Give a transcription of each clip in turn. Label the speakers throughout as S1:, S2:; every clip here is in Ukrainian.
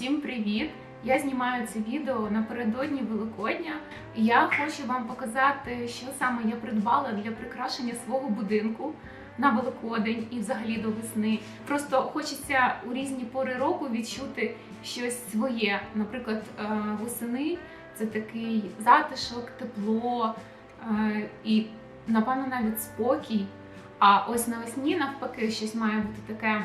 S1: Усім привіт! Я знімаю це відео напередодні Великодня. Я хочу вам показати, що саме я придбала для прикрашення свого будинку на Великодень і взагалі до весни. Просто хочеться у різні пори року відчути щось своє. Наприклад, е, восени це такий затишок, тепло е, і, напевно, навіть спокій. А ось навесні, навпаки, щось має бути таке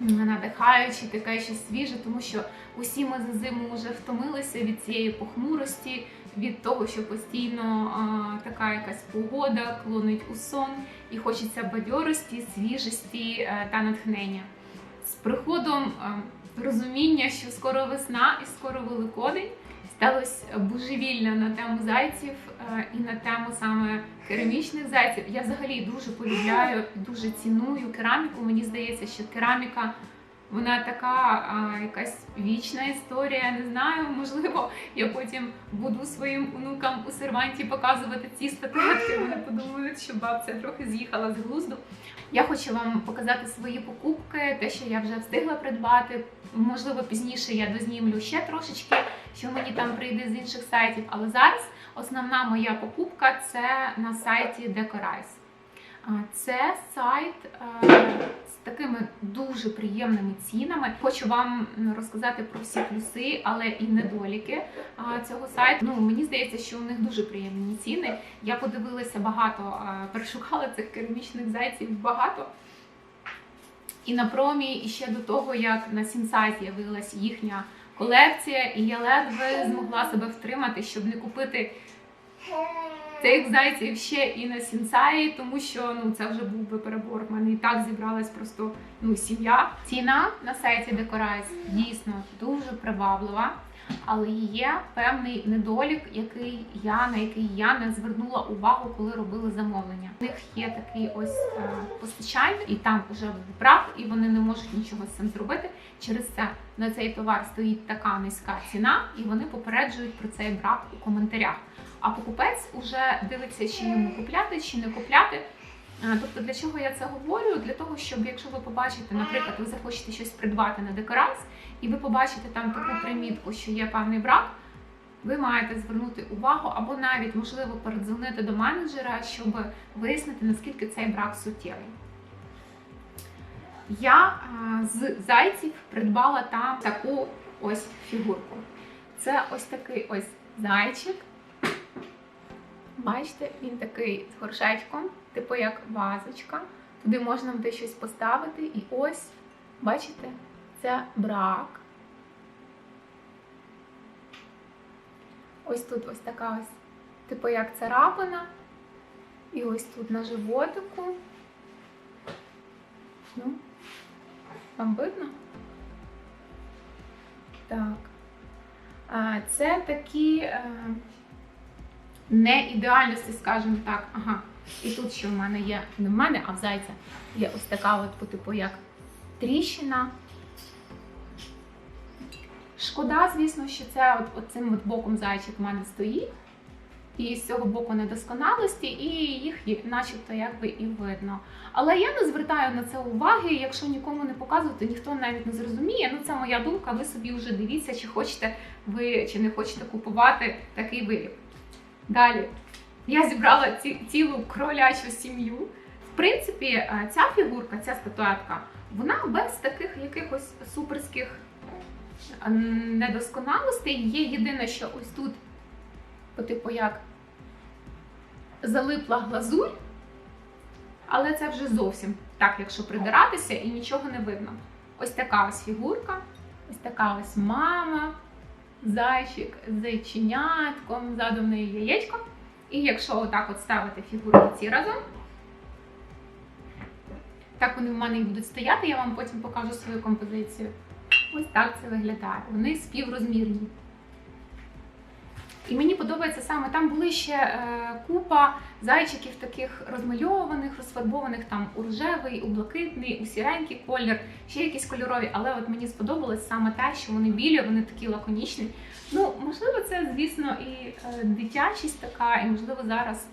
S1: надихаюче, таке щось свіже, тому що усі ми за зиму вже втомилися від цієї похмурості, від того, що постійно а, така якась погода клонить у сон, і хочеться бадьорості, свіжості е, та натхнення. З приходом е, розуміння, що скоро весна і скоро Великодень, сталося божевільне на тему зайців е, і на тему саме керамічних зайців. Я взагалі дуже полюбляю, дуже ціную кераміку. Мені здається, що кераміка вона така а, якась вічна історія. Не знаю, можливо, я потім буду своїм онукам у серванті показувати ці статуетки. Вони подумають, що бабця трохи з'їхала з глузду. Я хочу вам показати свої покупки, те, що я вже встигла придбати. Можливо, пізніше я дознімлю ще трошечки, що мені там прийде з інших сайтів. Але зараз основна моя покупка це на сайті Decorize. А, Це сайт е, з такими дуже приємними цінами. Хочу вам розказати про всі плюси, але і недоліки цього сайту. Ну мені здається, що у них дуже приємні ціни. Я подивилася багато, перешукала цих керамічних зайців багато. І на промі, і ще до того, як на Сінсай з'явилась їхня колекція, і я ледве змогла себе втримати, щоб не купити цих зайців ще і на Сінсаї, тому що ну це вже був би перебор. В мене і так зібралась просто ну сім'я. Ціна на сайті Decorize дійсно дуже приваблива, але є певний недолік, який я на який я не звернула увагу, коли робили замовлення. У них є такий ось е, постачальник, і там вже брак, і вони не можуть нічого з цим зробити. Через це на цей товар стоїть така низька ціна, і вони попереджують про цей брак у коментарях. А покупець уже дивиться, чи йому купляти, чи не купляти. Тобто, для чого я це говорю? Для того, щоб якщо ви побачите, наприклад, ви захочете щось придбати на декораз, і ви побачите там таку примітку, що є певний брак, ви маєте звернути увагу або навіть можливо передзвонити до менеджера, щоб вияснити, наскільки цей брак суттєвий. Я а, з зайців придбала там таку ось фігурку. Це ось такий ось зайчик. Бачите, він такий з горшечком, типу як вазочка. Туди можна буде щось поставити. І ось, бачите, це брак. Ось тут ось така ось, типу як царапина. І ось тут на животику. Ну, вам видно? Так. Це такі. е, не ідеальності, скажімо так. Ага. І тут що в мене є, не в мене, а в зайця є ось така от, по типу, як тріщина. Шкода, звісно, що це от, от цим от боком зайчик в мене стоїть. І з цього боку недосконалості, і їх начебто якби і видно. Але я не звертаю на це уваги. Якщо нікому не показую, то ніхто навіть не зрозуміє. Ну це моя думка. Ви собі вже дивіться, чи хочете ви чи не хочете купувати такий виріб. Далі я зібрала ці, цілу кролячу сім'ю. В принципі, е, ця фігурка, ця статуетка, вона без таких якихось суперських недосконалостей. Є єдине, що ось тут, по типу як залипла глазурь, але це вже зовсім так, якщо придиратися, і нічого не видно. Ось така ось фігурка, ось така ось мама зайчик з зайченятком, ззаду в неї яєчко. І якщо отак от ставити фігурки ці разом, так вони в мене і будуть стояти, я вам потім покажу свою композицію. Ось так це виглядає. Вони співрозмірні. І мені подобається саме там були ще е, купа зайчиків таких розмальованих, розфарбованих там у рожевий, у блакитний, у сіренький колір, ще якісь кольорові. Але от мені сподобалось саме те, що вони білі, вони такі лаконічні. Ну, можливо, це, звісно, і е, дитячість така, і можливо зараз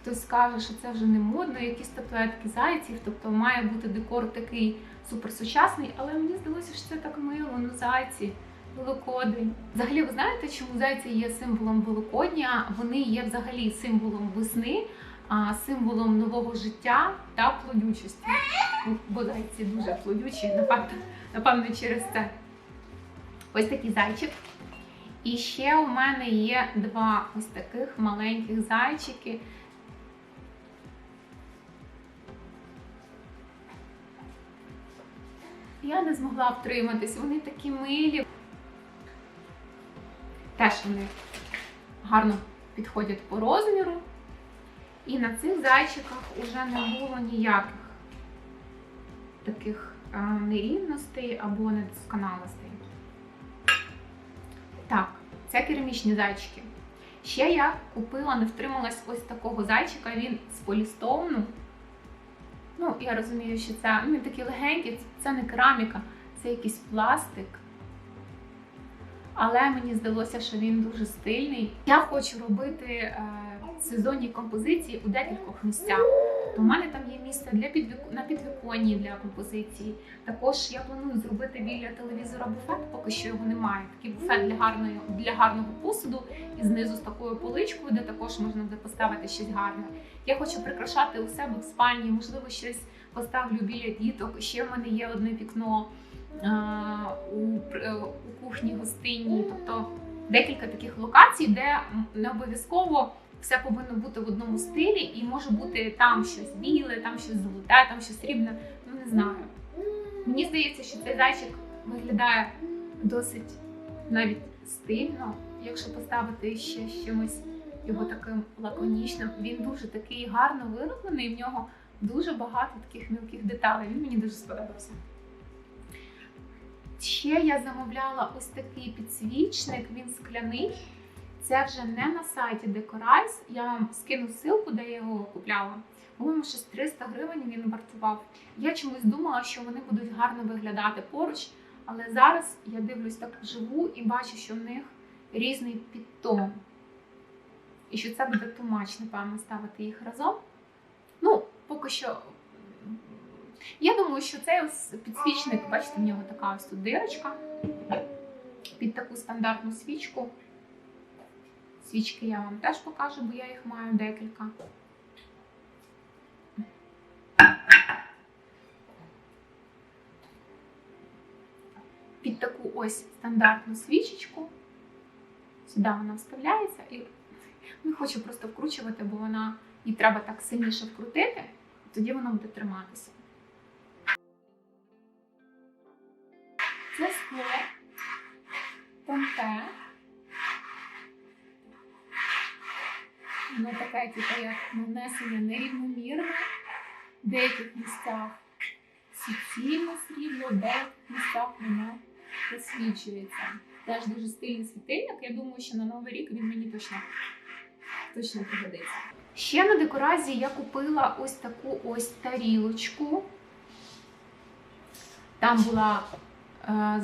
S1: хтось скаже, що це вже не модно, якісь статуетки зайців, тобто має бути декор такий суперсучасний, але мені здалося, що це так мило, ну зайці. Великодень. Взагалі, ви знаєте, чому зайці є символом Великодня? Вони є взагалі символом весни, символом нового життя та плодючості. Ну, Бо зайці дуже плодючі, напевно, напевно, через це. Ось такий зайчик. І ще у мене є два ось таких маленьких зайчики. Я не змогла втриматись, вони такі милі. Теж вони гарно підходять по розміру. І на цих зайчиках вже не було ніяких таких нерівностей або недосконалостей. Так, це керамічні зайчики. Ще я купила, не втрималась ось такого зайчика, він з полістовну. Ну, я розумію, що це ну, він легенькі, це не кераміка, це якийсь пластик. Але мені здалося, що він дуже стильний. Я хочу робити е, сезонні композиції у декількох місцях. То в мене там є місце для підвік... на підвіконні для композиції. Також я планую зробити біля телевізора буфет, поки що його немає. Такий буфет для гарної для гарного посуду і знизу з такою поличкою, де також можна буде поставити щось гарне. Я хочу прикрашати у себе в спальні, можливо, щось поставлю біля діток. Ще в мене є одне вікно е, у, е, у кухні гостинній. Тобто декілька таких локацій, де не обов'язково все повинно бути в одному стилі, і може бути там щось біле, там щось золоте, там щось срібне. Ну не знаю. Мені здається, що цей зайчик виглядає досить навіть стильно, якщо поставити ще з чимось його таким лаконічним. Він дуже такий гарно вироблений, в нього дуже багато таких мілких деталей. Він мені дуже сподобався. Ще я замовляла ось такий підсвічник, він скляний. Це вже не на сайті Декорайс. Я вам скину ссылку, де я його купляла. По-моєму, щось 300 гривень він вартував. Я чомусь думала, що вони будуть гарно виглядати поруч, але зараз я дивлюсь так вживу і бачу, що в них різний підтон. І що це буде тумач, напевно, ставити їх разом. Ну, поки що. Я думаю, що цей підсвічник, бачите, в нього така ось тут дирочка під таку стандартну свічку. Свічки я вам теж покажу, бо я їх маю декілька. Під таку ось стандартну свічечку. Сюди вона вставляється і не хочу просто вкручувати, бо вона її треба так сильніше вкрутити, тоді вона буде триматися. Це скло тонке. Воно таке, типу, як нанесення нерівномірне. В деяких місцях суцільне срібло, в деяких місцях воно засвічується. Теж дуже стильний світильник. Я думаю, що на Новий рік він мені точно, точно пригодиться. Ще на декорації я купила ось таку ось тарілочку. Там була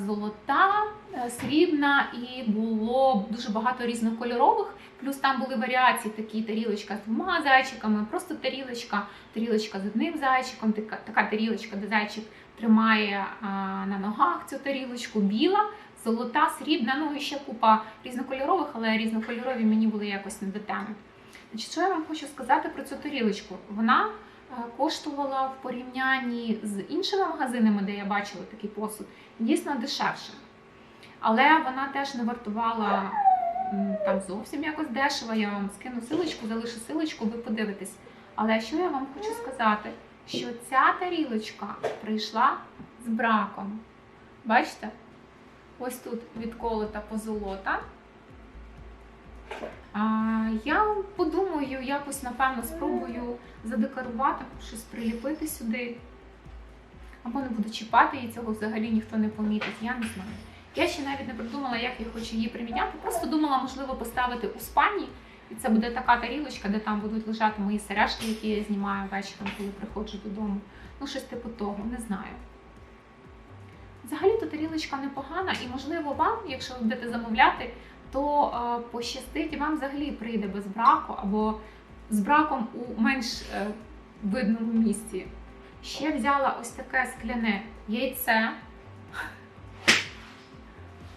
S1: золота, е, срібна і було дуже багато різнокольорових. Плюс там були варіації, такі тарілочка з двома зайчиками, просто тарілочка, тарілочка з одним зайчиком, така, така тарілочка, де зайчик тримає а, на ногах цю тарілочку, біла, золота, срібна, ну і ще купа різнокольорових, але різнокольорові мені були якось не до теми. Значить, що я вам хочу сказати про цю тарілочку? Вона е, коштувала в порівнянні з іншими магазинами, де я бачила такий посуд, дійсно дешевше. Але вона теж не вартувала там зовсім якось дешево. Я вам скину силочку, залишу силочку, ви подивитесь. Але що я вам хочу сказати? Що ця тарілочка прийшла з браком. Бачите? Ось тут відколота позолота. Я подумаю, якось, напевно, спробую задекорувати, щось приліпити сюди. Або не буду чіпати, і цього взагалі ніхто не помітить, я не знаю. Я ще навіть не придумала, як я хочу її приміняти. Просто думала, можливо, поставити у спальні. І це буде така тарілочка, де там будуть лежати мої сережки, які я знімаю вечором, коли приходжу додому. Ну, щось типу того, не знаю. Взагалі-то тарілочка непогана, і можливо вам, якщо ви будете замовляти, то е, пощастить вам взагалі прийде без браку або з браком у менш е, видному місці. Ще взяла ось таке скляне яйце.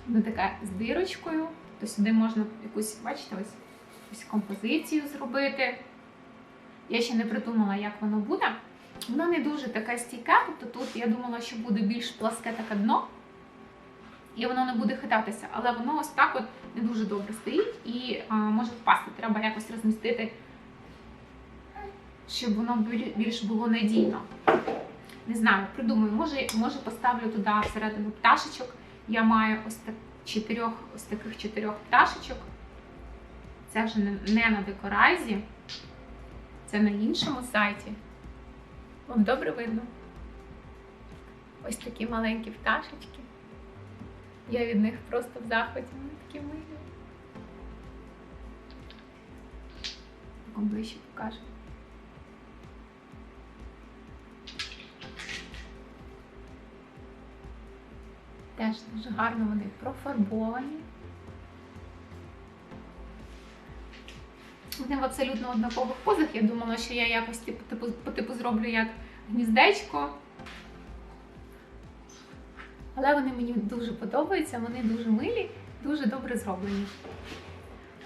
S1: Воно таке з дирочкою. То сюди можна якусь, бачите, ось, ось композицію зробити. Я ще не придумала, як воно буде. Воно не дуже таке стійке, тобто тут я думала, що буде більш пласке таке дно, і воно не буде хитатися, але воно ось так от не дуже добре стоїть і а, може впасти. Треба якось розмістити, щоб воно більш було надійно. Не знаю, придумаю, може, може поставлю туди всередину пташечок. Я маю ось так чотирьох, ось таких чотирьох пташечок. Це вже не, на декоразі, це на іншому сайті. Вам добре видно? Ось такі маленькі пташечки. Я від них просто в захваті. Вони такі милі. Вам ближче покажу. Теж дуже гарно вони профарбовані. Вони в абсолютно однакових позах. Я думала, що я якось типу, типу, типу зроблю як гніздечко. Але вони мені дуже подобаються, вони дуже милі, дуже добре зроблені.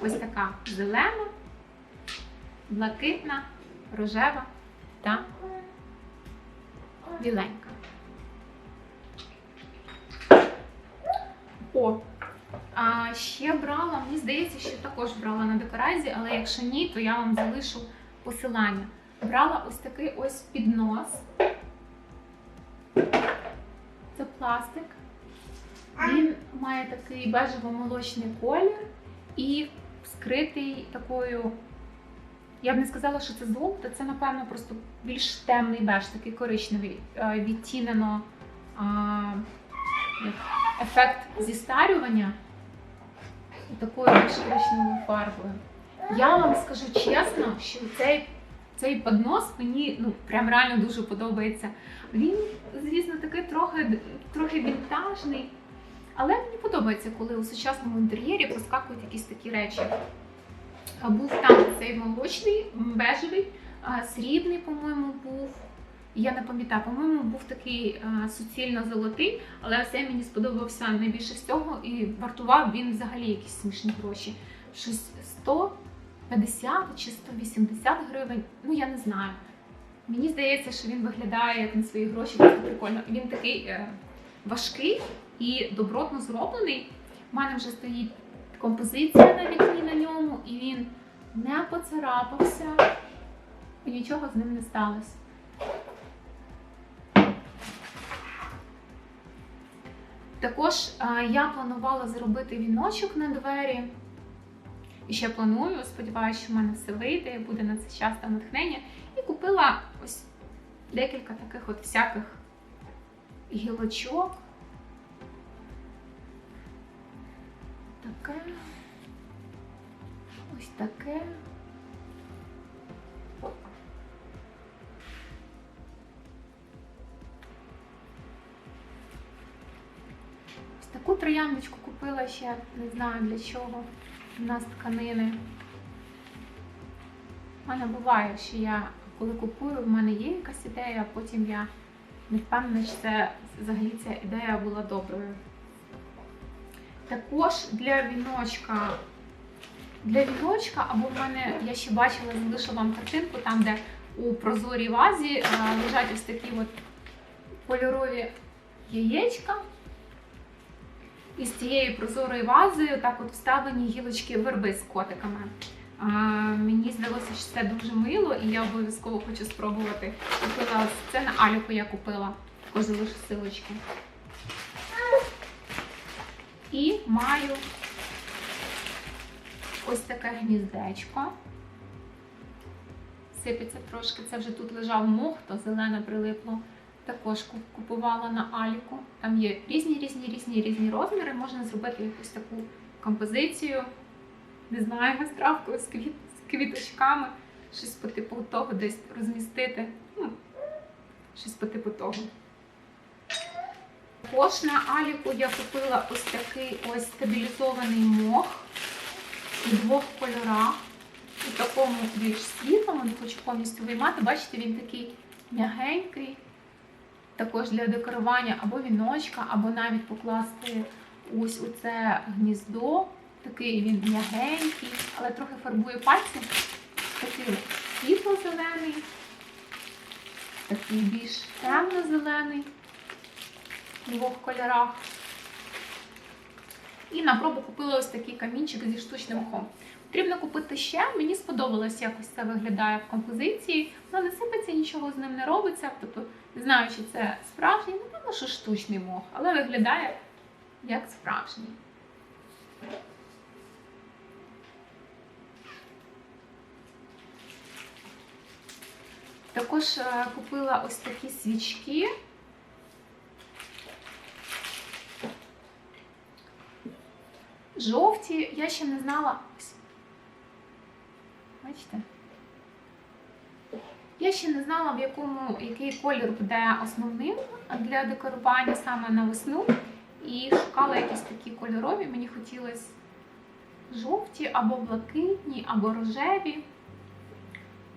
S1: Ось така зелена, блакитна, рожева та біленька. О, а ще брала, мені здається, що також брала на декоразі, але якщо ні, то я вам залишу посилання. Брала ось такий ось піднос. Пластик. Він має такий бежево-молочний колір і скритий такою. Я б не сказала, що це золото, це, напевно, просто більш темний беж, такий коричневий, е, відтінено а, ефект зістарювання такою більш коричневою фарбою. Я вам скажу чесно, що цей, цей поднос мені ну, прям реально дуже подобається. Він, звісно, такий трохи, трохи вінтажний, але мені подобається, коли у сучасному інтер'єрі проскакують якісь такі речі. Був там цей молочний, бежевий, срібний, по-моєму, був. Я не пам'ятаю, по-моєму, був такий суцільно золотий, але цей мені сподобався найбільше всього і вартував він взагалі якісь смішні гроші. Щось 150 чи 180 гривень. Ну я не знаю. Мені здається, що він виглядає як на свої гроші просто прикольно. Він такий е, важкий і добротно зроблений. У мене вже стоїть композиція на вікні на ньому, і він не поцарапався, і нічого з ним не сталося. Також е, я планувала зробити віночок на двері. І ще планую, сподіваюся, що в мене все вийде, буде на це час та натхнення. І купила ось декілька таких от всяких гілочок. Таке. Ось таке. Ось таку трояндочку купила ще, не знаю для чого. У нас тканини. У мене буває, що я коли купую, в мене є якась ідея, а потім я не впевнена, чи це взагалі ця ідея була доброю. Також для віночка. Для віночка, або в мене, я ще бачила, залишу вам картинку, там, де у прозорій вазі е, лежать ось такі от кольорові яєчка. І з цієї прозорої вази так от вставлені гілочки верби з котиками. А, мені здалося, що це дуже мило, і я обов'язково хочу спробувати. Купила це на Аліку я купила. Також залишу силочки. І маю ось таке гніздечко. Сипеться трошки. Це вже тут лежав мох, то зелене прилипло. Також купувала на Аліку. Там є різні, різні, різні, різні розміри. Можна зробити якусь таку композицію. Не знаю, травкою, з, квіт, з квіточками. Щось по типу того десь розмістити. Ну, щось по типу того. Також на Аліку я купила ось такий ось стабілізований мох у двох кольорах. У такому більш світлому, не хочу повністю виймати. Бачите, він такий м'ягенький, також для декорування або віночка, або навіть покласти ось у це гніздо. Такий він м'ягенький, але трохи фарбує пальці. Такий світло-зелений, такий більш темно-зелений в двох кольорах. І на пробу купила ось такий камінчик зі штучним мхом. Потрібно купити ще. Мені сподобалось, якось це виглядає в композиції. Воно не сипеться, нічого з ним не робиться. Тобто, не знаю, чи це справжній, напевно, що штучний мох, але виглядає як справжній. Також е, купила ось такі свічки. Жовті, я ще не знала. Ось. Бачите? Я ще не знала, в якому, який колір буде основним для декорування саме на весну. І шукала якісь такі кольорові. Мені хотілося жовті або блакитні, або рожеві.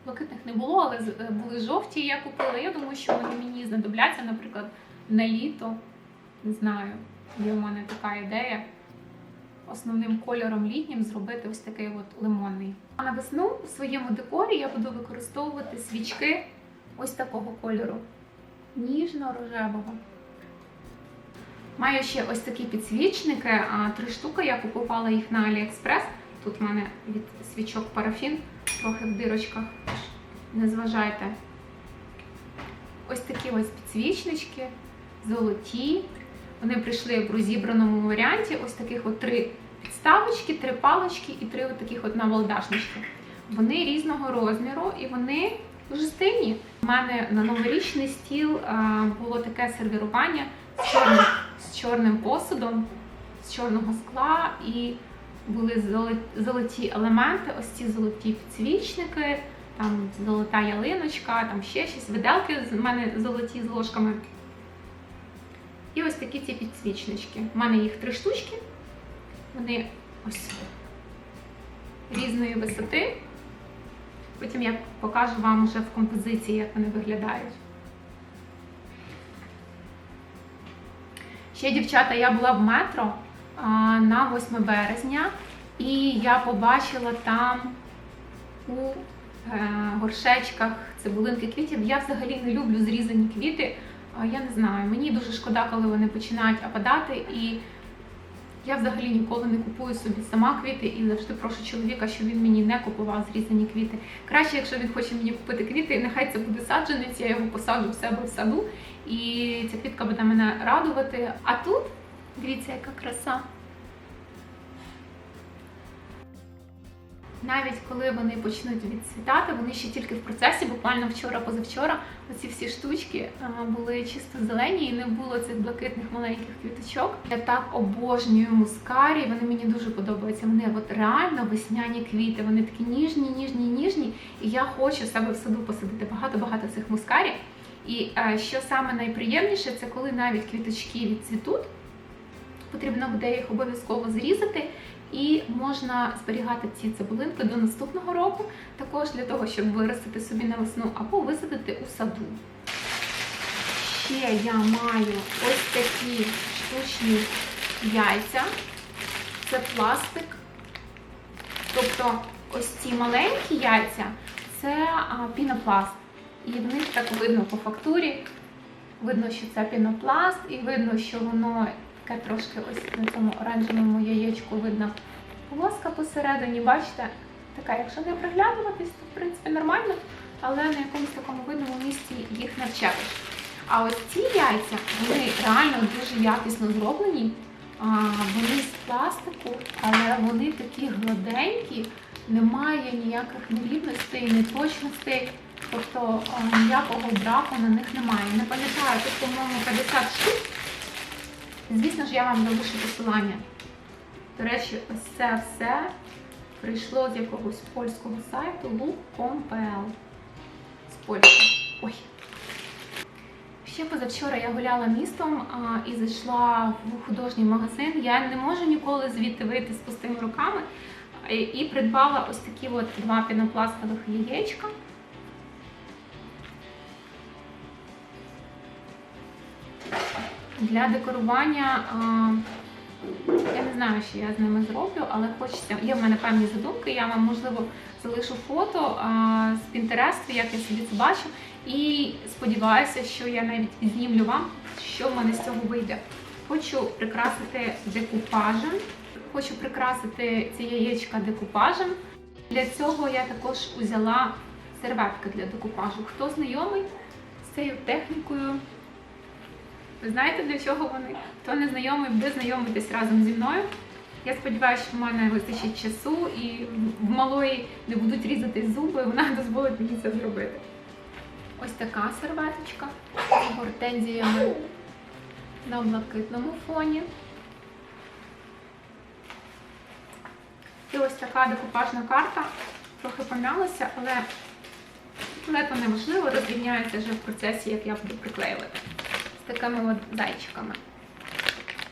S1: Блакитних не було, але е, були жовті, я купила. Я думаю, що вони мені знадобляться, наприклад, на літо. Не знаю, є в мене така ідея. Основним кольором літнім зробити ось такий от лимонний. А на весну у своєму декорі я буду використовувати свічки ось такого кольору. Ніжно-рожевого. Маю ще ось такі підсвічники, три штуки. Я купувала їх на AliExpress. Тут в мене від свічок парафін, трохи в дирочках. Не зважайте. Ось такі ось підсвічнички, золоті. Вони прийшли в розібраному варіанті. Ось таких от три підставочки, три палочки і три от таких от наволдашнички. Вони різного розміру і вони дуже стильні. У мене на новорічний стіл було таке сервірування з чорним, з чорним посудом, з чорного скла, і були золоті елементи, ось ці золоті підсвічники, там золота ялиночка, там ще щось. Виделки з мене золоті з ложками. І ось такі ці підсвічнички. У мене їх три штучки. Вони ось різної висоти. Потім я покажу вам вже в композиції, як вони виглядають. Ще, дівчата, я була в метро на 8 березня, і я побачила там у е, горшечках цибулинки квітів. Я взагалі не люблю зрізані квіти. Я не знаю, мені дуже шкода, коли вони починають опадати, і я взагалі ніколи не купую собі сама квіти і завжди прошу чоловіка, щоб він мені не купував зрізані квіти. Краще, якщо він хоче мені купити квіти, нехай це буде саджанець, я його посаджу в себе в саду, і ця квітка буде мене радувати. А тут дивіться, яка краса. Навіть коли вони почнуть відцвітати, вони ще тільки в процесі, буквально вчора-позавчора, оці всі штучки були чисто зелені і не було цих блакитних маленьких квіточок. Я так обожнюю мускарі, вони мені дуже подобаються. Вони от реально весняні квіти, вони такі ніжні, ніжні, ніжні. І я хочу себе в саду посадити багато-багато цих мускарів. І е, що саме найприємніше, це коли навіть квіточки відцвітуть, потрібно буде їх обов'язково зрізати. І можна зберігати ці цибулинки до наступного року, також для того, щоб виростити собі на весну або висадити у саду. Ще я маю ось такі штучні яйця. Це пластик. Тобто ось ці маленькі яйця це пінопласт. І в них так видно по фактурі. Видно, що це пінопласт, і видно, що воно таке трошки ось на цьому оранжевому яєчку видно полоска посередині. Бачите, така, якщо не приглядуватись, то в принципі нормально, але на якомусь такому видному місці їх не вчепиш. А ось ці яйця, вони реально дуже якісно зроблені. А, Вони з пластику, але вони такі гладенькі, немає ніяких нерівностей, неточностей. Тобто ніякого браку на них немає. Не пам'ятаю, тут, по-моєму, 50 штук. Звісно ж, я вам залишу посилання. До речі, ось це все прийшло з якогось польського сайту look.com.pl з Польщі. Ой. Ще позавчора я гуляла містом а, і зайшла в художній магазин. Я не можу ніколи звідти вийти з пустими руками. І, придбала ось такі от два пінопластових яєчка. Для декорування я не знаю, що я з ними зроблю, але хочеться. Є в мене певні задумки. Я вам можливо залишу фото з Пінтересту, як я собі це бачу. І сподіваюся, що я навіть знімлю вам, що в мене з цього вийде. Хочу прикрасити декупажем. Хочу прикрасити ці яєчка декупажем. Для цього я також взяла серветки для декупажу. Хто знайомий з цією технікою? Ви знаєте, для чого вони? Хто не знайомий, буде знайомитись разом зі мною. Я сподіваюся, що в мене вистачить часу і в малої не будуть різати зуби, вона дозволить мені це зробити. Ось така серветочка з гортензіями на блакитному фоні. І ось така декупажна карта. Трохи пом'ялася, але, але то не важливо, розрівняється вже в процесі, як я буду приклеювати. З такими от зайчиками.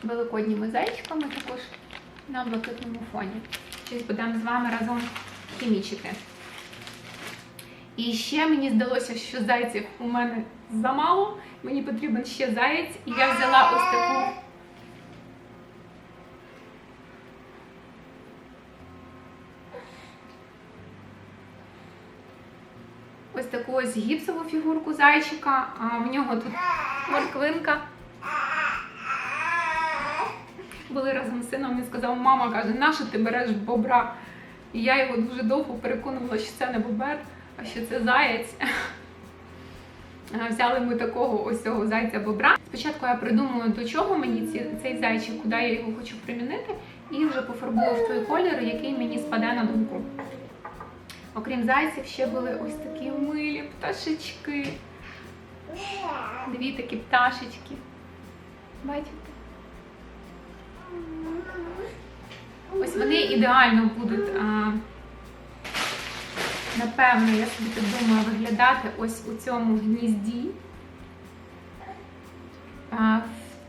S1: Великодніми зайчиками також на блакитному фоні. Щось будемо з вами разом хімічити. І ще мені здалося, що зайців у мене замало. Мені потрібен ще заєць, і я взяла ось таку. Ось таку ось гіпсову фігурку зайчика. А в нього тут морквинка. Були разом з сином, він сказав, мама каже, нащо ти береш бобра? І я його дуже довго переконувала, що це не бобер, а що це заєць. Взяли ми такого ось цього зайця-бобра. Спочатку я придумала, до чого мені цей зайчик, куди я його хочу примінити, і вже пофарбую в той колір, який мені спаде на думку. Окрім зайців, ще були ось такі милі пташечки. Дві такі пташечки. Бачите? Ось вони ідеально будуть, а, напевно, я собі так думаю, виглядати ось у цьому гнізді. А,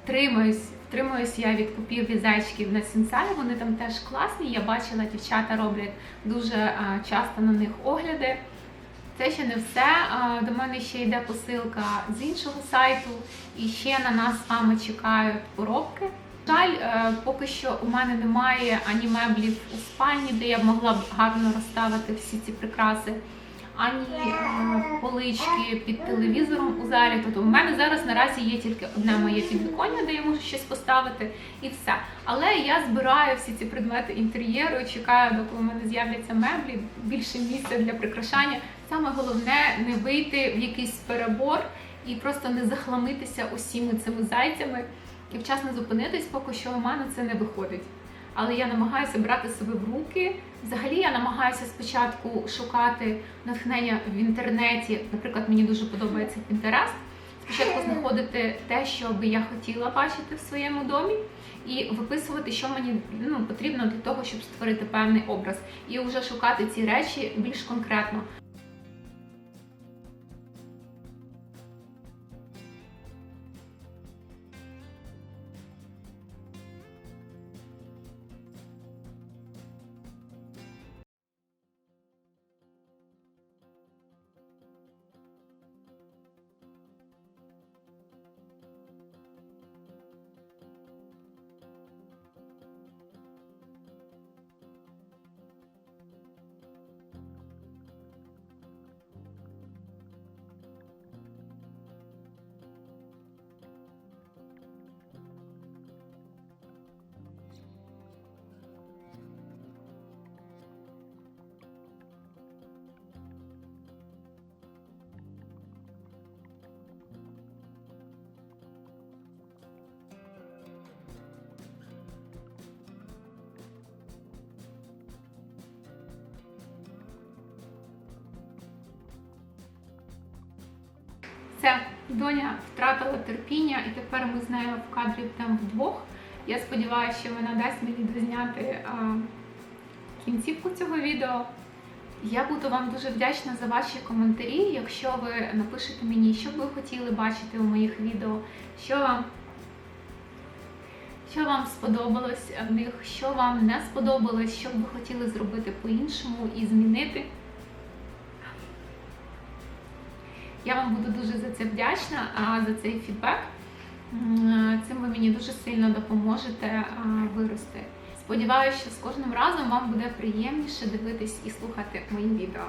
S1: Втримуюсь, втримуюсь я від купівлі зайчиків на сенсалі. Вони там теж класні. Я бачила, дівчата роблять дуже часто на них огляди. Це ще не все. До мене ще йде посилка з іншого сайту, і ще на нас з вами чекають поробки. Жаль, е, поки що у мене немає ані меблів у спальні, де я б могла б гарно розставити всі ці прикраси, ані е, полички під телевізором у залі. Тобто у мене зараз наразі є тільки одне моє підвіконня, де я можу щось поставити, і все. Але я збираю всі ці предмети інтер'єру чекаю, доки у мене з'являться меблі, більше місця для прикрашання. Саме головне не вийти в якийсь перебор і просто не захламитися усіми цими зайцями і вчасно зупинитись, поки що у мене це не виходить. Але я намагаюся брати себе в руки. Взагалі я намагаюся спочатку шукати натхнення в інтернеті. Наприклад, мені дуже подобається Pinterest. Спочатку знаходити те, що би я хотіла бачити в своєму домі, і виписувати, що мені ну, потрібно для того, щоб створити певний образ, і вже шукати ці речі більш конкретно. Все, доня втратила терпіння, і тепер ми з нею в кадрі будемо вдвох. Я сподіваюся, що вона дасть мені дозняти а, кінцівку цього відео. Я буду вам дуже вдячна за ваші коментарі, якщо ви напишете мені, що б ви хотіли бачити у моїх відео, що вам, що вам сподобалось в них, що вам не сподобалось, що б ви хотіли зробити по-іншому і змінити. Я вам буду дуже за це вдячна а, за цей фідбек. Цим ви мені дуже сильно допоможете вирости. Сподіваюся, що з кожним разом вам буде приємніше дивитись і слухати мої відео.